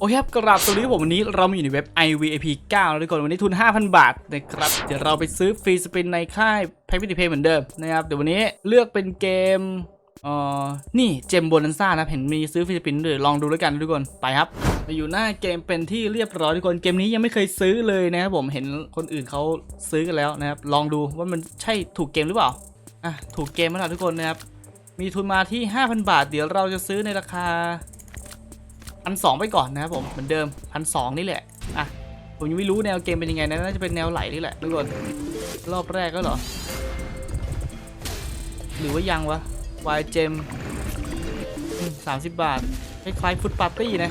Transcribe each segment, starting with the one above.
โอเคครับกราบสวัสดีผมวันนี้เรามาอยู่ในเว็บ IVAP 9แล้วทุกคนวันนี้ทุน 5,000 บาทนะครับเดี๋ยวเราไปซื้อฟรีสปินในค่ายแพ็กพิธีเพย์เหมือนเดิมนะครับเดี๋ยววันนี้เลือกเป็นเกมเอ่อนี่เจมโบนันซ่านะเห็นมีซื้อฟรีสปินด้วยลองดูด้วยกันทุกคนไปครับมาอยู่หน้าเกมเป็นที่เรียบร้อยทุกคนเกมนี้ยังไม่เคยซื้อเลยนะครับผมเห็นคนอื่นเขาซื้อกันแล้วนะครับลองดูว่ามันใช่ถูกเกมหรือเปล่าอะถูกเกมไหมล่ะทุกคนนะครับมีทุนมาที่ 5,000 บาท เดี๋ยวเราจะซื้อในราคา พันสองไปก่อนนะครับผมเหมือนเดิมพันสองนี่แหละอะผมยังไม่รู้แนวเกมเป็นยังไงนะน่าจะเป็นแนวไหลนี่แหละทุกคนรอบแรกก็เหรอ หรือว่ายังวะวายเจมสามสิบบาทคล้ายๆฟุตปาร์ตี้นะ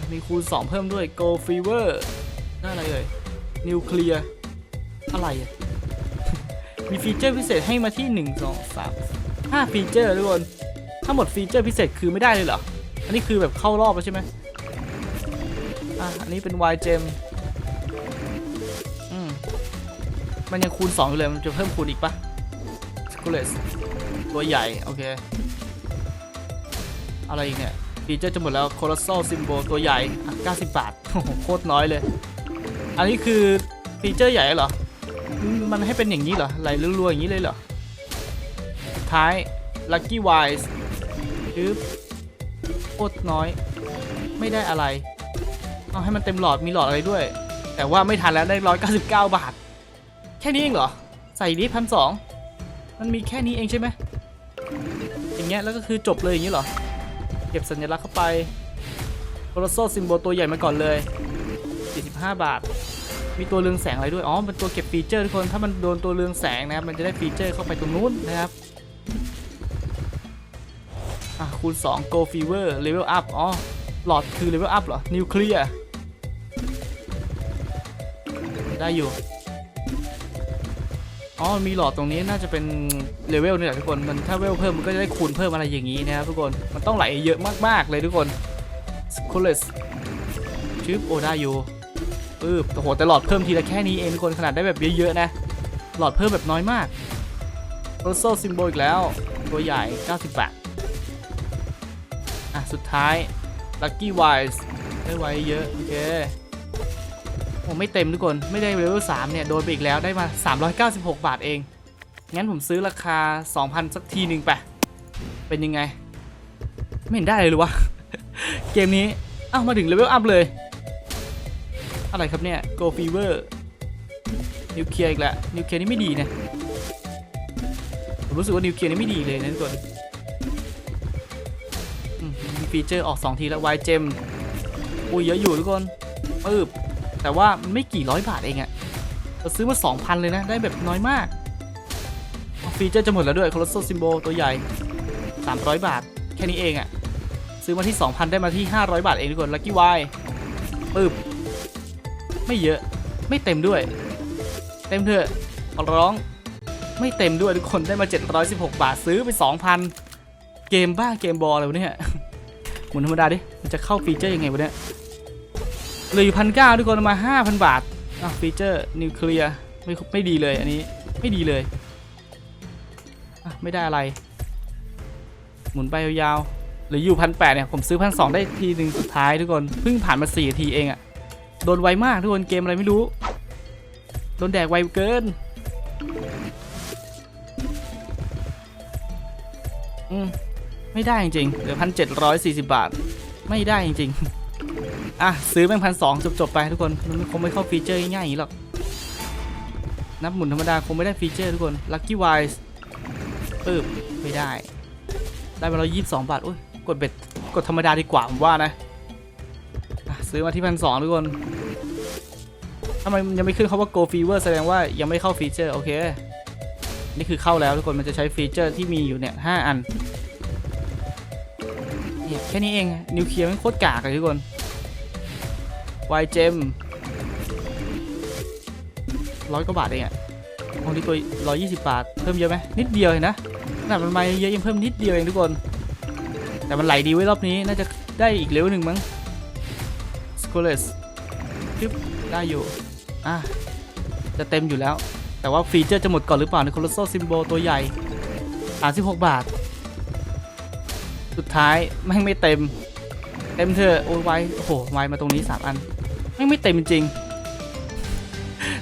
มมีคูณ 2 เพิ่มด้วย Go Fever น่าอะไรเอ่ยนิวเคลียร์อะไรอะ มีฟีเจอร์พิเศษให้มาที่ 1 2 3 5 ฟีเจอร์ทุกคน ถ้าหมดฟีเจอร์พิเศษคือไม่ได้เลยเหรอ อันนี้คือแบบเข้ารอบแล้วใช่ไหมอะ อันนี้เป็น Y gem อืม มันยังคูณ 2 อยู่เลย มันจะเพิ่มคูณอีกปะ s c u l e s ตัวใหญ่ โอเค อะไรอีกเนี่ยฟีเจอร์จะหมดแล้ว Colossal Symbol ตัวใหญ่ อะ 90 บาทโอ้โหโคตรน้อยเลย อันนี้คือฟีเจอร์ใหญ่เหรอ มันให้เป็นอย่างนี้เหรอไหลรัวๆอย่างนี้เลยเหรอ สุดท้าย Lucky Wise ชืบโคตรน้อย ไม่ได้อะไร เอาให้มันเต็มหลอดมีหลอดอะไรด้วย แต่ว่าไม่ทันแล้วได้ร้อยเก้าสิบเก้าบาท แค่นี้เองเหรอ ใส่ดิพันสองมันมีแค่นี้เองใช่ไหมอย่างเงี้ยแล้วก็คือจบเลยอย่างนี้เหรอ เก็บสัญลักษณ์เข้าไปโคโลโซซิมโบตัวใหญ่มาก่อนเลย45 บาท มีตัวเรืองแสงอะไรด้วย อ๋อ เป็นตัวเก็บฟีเจอร์ทุกคน ถ้ามันโดนตัวเรืองแสงนะครับ มันจะได้ฟีเจอร์เข้าไปตรงนู้นนะครับ คูณ2 Go Fever Level Up อ๋อ หลอดคือ Level Up เหรอ นิวเคลียร์ ได้อยู่ อ๋อ มีหลอดตรงนี้น่าจะเป็นเลเวลนี่แหละทุกคน มันถ้าเวลเพิ่มมันก็จะได้คูณเพิ่มอะไรอย่างนี้นะครับทุกคน มันต้องไหลเยอะมากๆเลยทุกคนสคูลเลสชืบโอได้อยู่ปึ๊บโอ้โหแต่หลอดเพิ่มทีละแค่นี้เองทุกคนขนาดได้แบบเยอะๆนะ หลอดเพิ่มแบบน้อยมากโรโซซิมโบอีกแล้ว ตัวใหญ่ 90 บาท สุดท้าย Lucky Wise ได้ไว้เยอะ โอเคผมไม่เต็มทุกคนไม่ได้เลเวล3เนี่ย โดนไปอีกแล้วได้มา 396 บาทเอง งั้นผมซื้อราคา 2,000 สักทีหนึ่งไป เป็นยังไง ไม่เห็นได้เลยหรือวะ เกมนี้ อ้าว มาถึงเลเวลอัพเลย อะไรครับเนี่ย Go Fever นิวเคลียร์อีกแล้วนิวเคลียร์นี่ไม่ดีนะผมรู้สึกว่านิวเคลียร์นี่ไม่ดีเลยนะทุกคน ฟีเจอร์ออก 2 ทีแล้ว Y Gem อุ้ยเยอะอยู่ทุกคนปึ๊บแต่ว่ามันไม่กี่ร้อยบาทเองอะเราซื้อมา 2,000 เลยนะ ได้แบบน้อยมาก ฟีเจอร์จะหมดแล้วด้วย Colossal Symbol ตัวใหญ่ 300 บาท แค่นี้เองอะซื้อมาที่ 2,000 ได้มาที่ 500 บาทเองทุกคน Lucky Y ปึ๊บไม่เยอะไม่เต็มด้วย เต็มเถอะขอร้องไม่เต็มด้วยทุกคนได้มา 716 บาทซื้อไป 2,000 เกมบ้าเกมบอลอะไรวะเนี่ย หมุนธรรมดาดิ มันจะเข้าฟีเจอร์ยังไงวะเนี่ยเหลืออยู่พันเก้าทุกคนเอามา5,000บาทอะฟีเจอร์นิวเคลียร์ไม่ไม่ดีเลยอันนี้ไม่ดีเลยอะไม่ได้อะไร หมุนไปยาวๆเหลืออยู่พันแปดเนี่ยผมซื้อพันสองได้ทีหนึ่งสุดท้ายทุกคนเพิ่งผ่านมา4นาทีเองอะโดนไวมากทุกคนเกมอะไรไม่รู้โดนแดกไวเกินอืม ไม่ได้จริงๆเหลือพันเจ็ดร้อยสี่สิบบาท ไม่ได้จริงๆ อะ ซื้อแม่งพันสองจบๆไปทุกคน มันคงไม่เข้าฟีเจอร์ง่ายๆอย่างนี้หรอก นับหมุนธรรมดาคงไม่ได้ฟีเจอร์ทุกคน Lucky Wise ปึ๊บไม่ได้ ได้มาร้อยยี่สิบสองบาทอุ้ย กดเบ็ด กดธรรมดาดีกว่าผมว่านะอะซื้อมาที่พันสองทุกคนทำไมยังไม่ขึ้นคาว่า Go Fever แสดงว่ายังไม่เข้าฟีเจอร์ โอเค นี่คือเข้าแล้วทุกคนมันจะใช้ฟีเจอร์ที่มีอยู่เนี่ยห้าอัน แค่นี้เองนิวเคลียร์มันโคตรกากเลยทุกคนวายเจมร้อยกว่าบาทเองอะของที่ตัวร้อยยี่สิบบาท เพิ่มเยอะไหมนิดเดียวเห็นนะขนาดมันมาเยอะยังเพิ่มนิดเดียวเองทุกคน แต่มันไหลดีไว้รอบนี้น่าจะได้อีกเลเวลหนึ่งมั้งสกูเลสปึ๊บได้อยู่อะจะเต็มอยู่แล้ว แต่ว่าฟีเจอร์จะหมดก่อนหรือเปล่าในโคลโซซิมโบตัวใหญ่36บาท สุดท้ายแม่งไม่เต็ม เต็มเธอะโอ้ยไวโอ้โหไวมาตรงนี้สามอันแม่งไม่เต็มจริง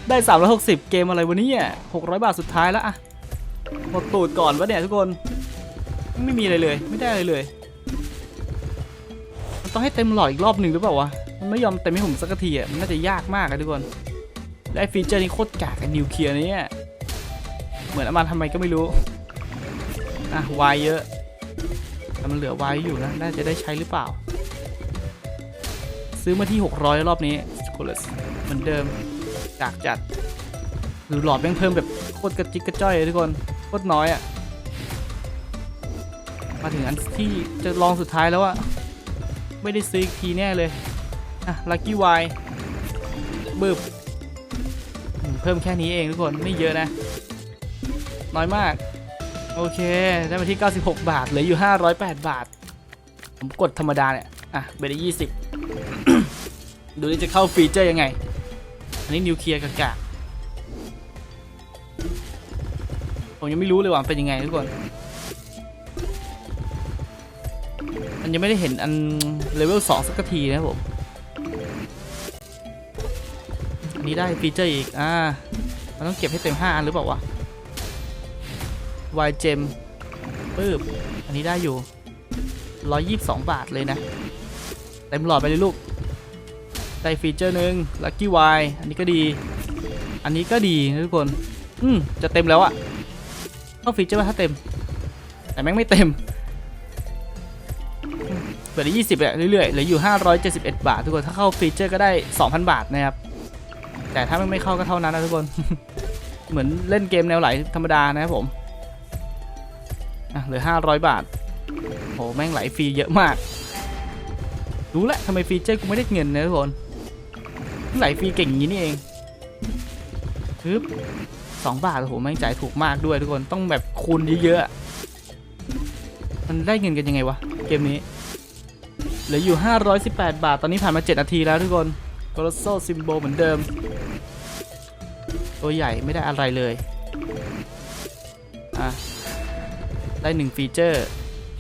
ได้สามร้อยหกสิบเกมอะไรวะเนี่ยหกร้อยบาทสุดท้ายแล้วอะหมดตูดก่อนวะเนี่ยทุกคน ไม่มีอะไรเลย ไม่ได้อะไรเลยมันต้องให้เต็มหลอดอีกรอบหนึ่งหรือเปล่าวะมันไม่ยอมเต็มให้ผมสักทีอะมันน่าจะยากมากอะทุกคนและไอ้ฟีเจอร์นี้โคตรกากกับนิวเคลียร์นี่เหมือนเอามาทำไมก็ไม่รู้ อะวายเยอะ มันเหลือวายอยู่นะ น่าจะได้ใช้หรือเปล่า ซื้อมาที่ 600 รอบนี้สก l ลสเหมือนเดิมกากจัด หรือหลอดแม่งเพิ่มแบบโคตรกระจิกกระจ้อยเลยทุกคนโคตรน้อยอะ มาถึงอันที่จะลองสุดท้ายแล้วอะไม่ได้ซื้ออีกทีแน่เลย อะลัคกี้วายบึบเพิ่มแค่นี้เองทุกคนไม่เยอะนะ น้อยมาก โอเค ได้มาที่ 96 บาท เหลืออยู่ 508 บาท ผมกดธรรมดาเนี่ย อะไปได้20ดูนี่จะเข้าฟีเจอร์ยังไง อันนี้นิวเคลียร์กากๆผมยังไม่รู้เลยว่าเป็นยังไงทุกคน มันยังไม่ได้เห็นอันเลเวล2สักทีนะผม อันนี้ได้ฟีเจอร์อีก อ่า มันต้องเก็บให้เต็ม 5 อันหรือเปล่าวะ วายเจมปึ๊บ อันนี้ได้อยู่ 122 บาทเลยนะ เต็มหลอดไปเลยลูก ได้ฟีเจอร์หนึ่งลัคกี้วายอันนี้ก็ดี อันนี้ก็ดีนะทุกคน อืม จะเต็มแล้วอะเข้าฟีเจอร์ว่าถ้าเต็ม แต่แม่งไม่เต็มเปิดได้20อะเรื่อยๆเหลืออยู่ 571 บาท ทุกคน ถ้าเข้าฟีเจอร์ก็ได้ 2,000 บาทนะครับ แต่ถ้ามันไม่เข้าก็เท่านั้นนะทุกคน เหมือนเล่นเกมแนวไหลธรรมดานะครับผม อะเหลือ 500 บาทโหแม่งไหลฟรีเยอะมาก รู้แล้วทำไมฟีเจอร์กูไม่ได้เงินนะทุกคนไหลฟรีเก่งอย่างนี้นี่เองปึ๊บสองบาทโอ้โหแม่งจ่ายถูกมากด้วยทุกคนต้องแบบคูณเยอะๆอะมันได้เงินกันยังไงวะเกมนี้เหลืออยู่ 518 บาท ตอนนี้ผ่านมา 7 นาทีแล้วทุกคนโกลโซซิมโบเหมือนเดิม ตัวใหญ่ไม่ได้อะไรเลย อะ ได้หนึ่งฟีเจอร์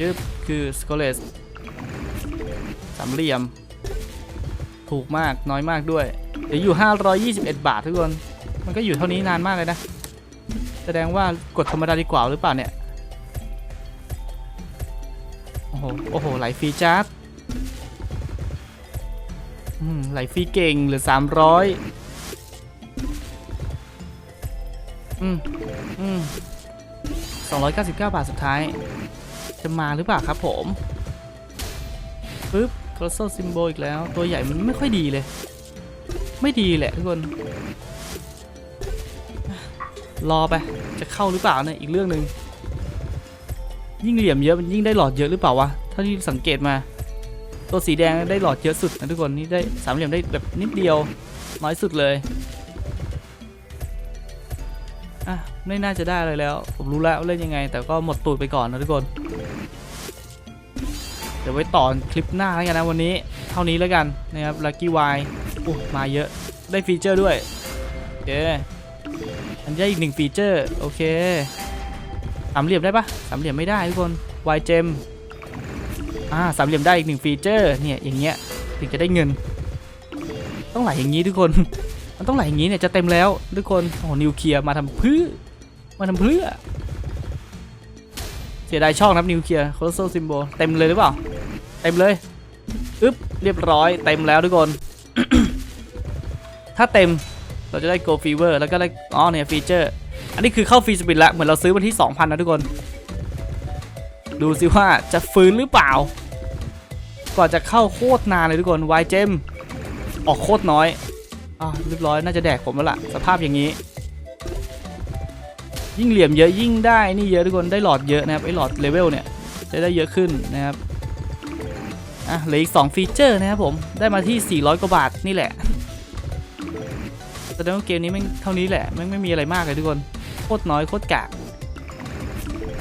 ยึบคือสกอเลสสามเหลี่ยม ถูกมากน้อยมากด้วยเหลืออยู่ 521 บาททุกคน มันก็อยู่เท่านี้นานมากเลยนะ แสดงว่ากดธรรมดาดีกว่าหรือเปล่าเนี่ย โอ้โห โอ้โห ไหลฟรีจัดอืมไหลฟรีเก่งเหลือ 300 อืม อืม 299 บาทสุดท้าย จะมาหรือเปล่าครับผมปึ๊บโคลโซซิมโบอีกแล้ว ตัวใหญ่มันไม่ค่อยดีเลย ไม่ดีแหละทุกคน รอไป จะเข้าหรือเปล่าเนี่ยอีกเรื่องหนึ่งยิ่งเหลี่ยมเยอะมันยิ่งได้หลอดเยอะหรือเปล่าวะเท่าที่สังเกตมา ตัวสีแดงได้หลอดเยอะสุดนะทุกคนนี่ได้สามเหลี่ยมได้แบบนิดเดียวน้อยสุดเลย ไม่น่าจะได้อะไรแล้ว ผมรู้แล้วเล่นยังไง แต่ก็หมดตูดไปก่อนนะทุกคน เดี๋ยวไว้ต่อคลิปหน้าแล้วกันนะวันนี้ เท่านี้แล้วกันนะครับ Lucky Y โอ้มาเยอะได้ฟีเจอร์ด้วยโอเคอันนี้อีกหนึ่งฟีเจอร์โอเคสามเหลี่ยมได้ปะสามเหลี่ยมไม่ได้ทุกคน Y Gem อ่าสามเหลี่ยมได้อีกหนึ่งฟีเจอร์เนี่ยอย่างเงี้ยถึงจะได้เงิน ต้องไหลอย่างนี้ทุกคน มันต้องไหลอย่างนี้เนี่ยจะเต็มแล้วทุกคนโอ้นิวเคลียร์มาทำพื่อ มาทำเพื่อ เสียดายช่องนะครับนิวเคลียร์โคลโซซิมโบเต็มเลยหรือเปล่า เต็มเลยอึ๊บเรียบร้อยเต็มแล้วทุกคน ถ้าเต็มเราจะได้ Go Fever แล้วก็ได้ อ๋อเนี่ยฟีเจอร์ อันนี้คือเข้าฟรีสปินแล้ว เหมือนเราซื้อวันที่ 2,000 นะทุกคน ดูสิว่าจะฟื้นหรือเปล่า ก่อนจะเข้าโคตรนานเลยทุกคน วายเจม ออกโคตรน้อย อ่าเรียบร้อย น่าจะแดกผมแล้วล่ะ สภาพอย่างนี้ ยิ่งเหลี่ยมเยอะยิ่งได้นี่เยอะทุกคนได้หลอดเยอะนะครับไอหลอดเลเวลเนี่ยจะได้เยอะขึ้นนะครับอะเหลืออีก2ฟีเจอร์นะครับผมได้มาที่ 400 กว่าบาทนี่แหละแสดงว่าเกมนี้แม่งเท่านี้แหละแม่งไม่มีอะไรมากเลยทุกคนโคตรน้อยโคตรกาก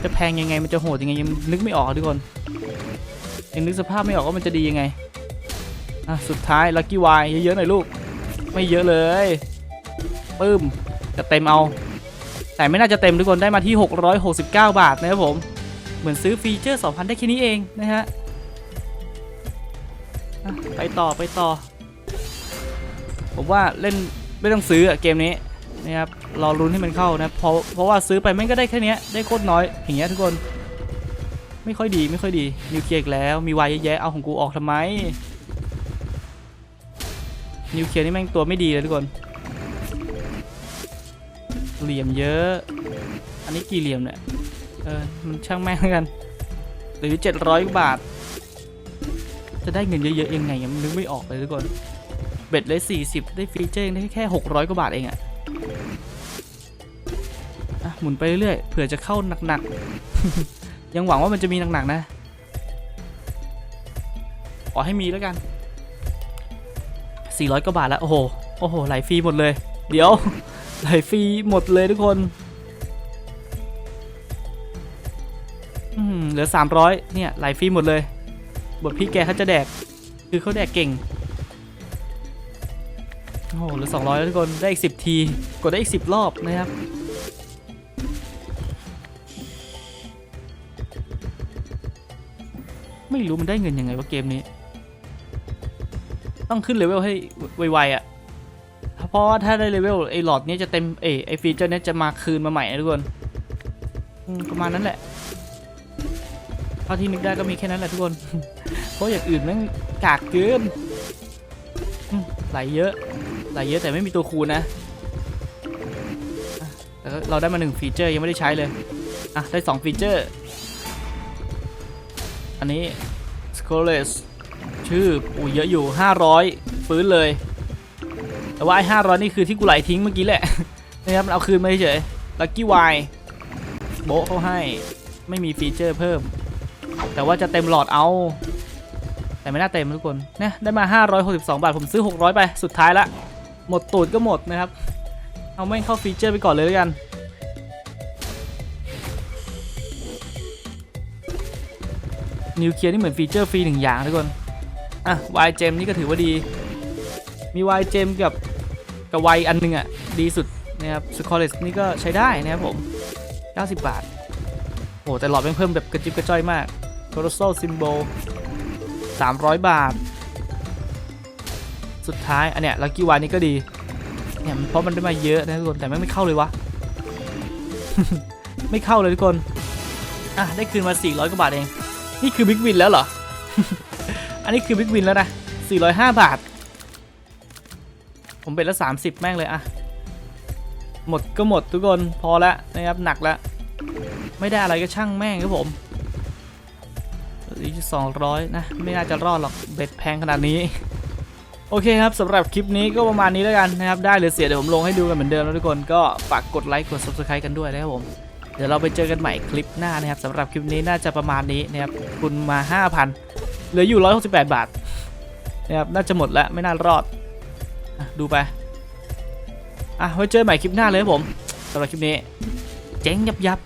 จะแพงยังไงมันจะโหดยังไงยังนึกไม่ออกทุกคนยังนึกสภาพไม่ออกว่ามันจะดียังไงอะสุดท้ายลัคกี้วายเยอะๆหน่อยลูก ไม่เยอะเลยปึ้มจะเต็มเอา แต่ไม่น่าจะเต็มทุกคนได้มาที่ 669 บาทนะครับผม เหมือนซื้อฟีเจอร์ 2,000 ได้แค่นี้เองนะฮะไปต่อไปต่อ ผมว่าเล่นไม่ต้องซื้ออะเกมนี้นะครับรอรุ้นให้มันเข้านะเพราะเพราะว่าซื้อไปแม่งก็ได้แค่เนี้ยได้โคตรน้อยอย่างเงี้ยทุกคน ไม่ค่อยดีไม่ค่อยดีนิวเคลียร์อีกแล้วมีวายเยอะแยะเอาของกูออกทำไมนิวเคลียร์นี่แม่งตัวไม่ดีเลยทุกคน เหลี่ยมเยอะ อันนี้กี่เหลี่ยมเนี่ยเออมันช่างแม่งกัน หรือ 700 บาท จะได้เงินเยอะๆยังไงยังนึกไม่ออกเลยทุกคน เบ็ดเลย40 ได้ฟีเจอร์ได้แค่ 600 กว่าบาทเองอะอะหมุนไปเรื่อยๆเผื่อจะเข้าหนักๆ ยังหวังว่ามันจะมีหนักๆนะขอให้มีแล้วกัน 400 กว่าบาทแล้ว โอ้โห โอ้โห ไหลฟรีหมดเลย เดี๋ยว ไหลฟรีหมดเลยทุกคนเหลือ 300 เนี่ยไหลฟรีหมดเลยบทพี่แกเขาจะแดก คือเขาแดกเก่ง โอ้โหเหลือ 200 แล้วทุกคน ได้อีก 10 ที กดได้อีก 10 รอบนะครับไม่รู้มันได้เงินยังไงว่าเกมนี้ ต้องขึ้นเลเวลให้ไวๆอะ เพราะว่าถ้าได้เลเวลไอ้หลอดเนี้ยจะเต็มเอยไอ้ฟีเจอร์เนี้ยจะมาคืนมาใหม่นะทุกคนอืมประมาณนั้นแหละเท่าที่นึกได้ก็มีแค่นั้นแหละทุกคน เพราะอย่างอื่นแม่งกากเกินอืมไหลเยอะไหลเยอะแต่ไม่มีตัวคูณนะอะแต่ก็เราได้มาหนึ่งฟีเจอร์ยังไม่ได้ใช้เลยอะได้สองฟีเจอร์ อันนี้ s c o l e s ชื่ออุ้ยเยอะอยู่ 500 ฟื้นเลย แต่ว่าไอ้ห้าร้อยนี่คือที่กูไหลทิ้งเมื่อกี้แหละนะครับมันเอาคืนมาเฉยลักกี้วายโบเขาให้ไม่มีฟีเจอร์เพิ่ม แต่ว่าจะเต็มหลอดเอา แต่ไม่น่าเต็มทุกคนเนี่ยได้มา 562 บาท ผมซื้อ 600 ไป สุดท้ายละ หมดตูดก็หมดนะครับ เอาไม่เข้าฟีเจอร์ไปก่อนเลยแล้วกัน นิวเคลียร์นี่เหมือนฟีเจอร์ฟรีหนึ่งอย่างทุกคน อะวายเจมนี่ก็ถือว่าดี มีวายเจมกับกับวายอันหนึงอะ ดีสุดนะครับสคอร์เลสนี่ก็ใช้ได้นะครับผม 90 บาท โอ้แต่หลอดม่งเพิ่มแบบกระจิบกระจ้อยมากโ o โ o โซซิมโบ300 บาท สุดท้าย อันเนี้ยลักกี้วายนี่ก็ดี เนี่ยเพราะมันได้มาเยอะนะทุกคน แต่ไม่เข้าเลยวะ ไม่เข้าเลยทุกคน อะ ได้คืนมา 400 กว่าบาทเอง นี่คือบิ๊กวินแล้วเหรอ อันนี้คือบิ๊กวินแล้วนะ 405 บาท ผมเป็นละ 30 แม่งเลยอะหมดก็หมดทุกคนพอแล้วนะครับหนักแล้วไม่ได้อะไรก็ช่างแม่งครับผมอีกสองร้อยนะ ไม่น่าจะรอดหรอกเบ็ดแพงขนาดนี้ โอเคครับสำหรับคลิปนี้ก็ประมาณนี้แล้วกันนะครับ ได้หรือเสียเดี๋ยวผมลงให้ดูกันเหมือนเดิมแล้วทุกคนก็ฝากกดไลค์กด subscribe กันด้วยนะครับผมเดี๋ยวเราไปเจอกันใหม่คลิปหน้านะครับสำหรับคลิปนี้น่าจะประมาณนี้นะครับคุณมา 5,000เหลืออยู่ 168 บาทนะครับน่าจะหมดแล้วไม่น่ารอด ดูไป อะไว้เจอใหม่คลิปหน้าเลยครับผมสำหรับคลิปนี้ เจ๊งยับยับ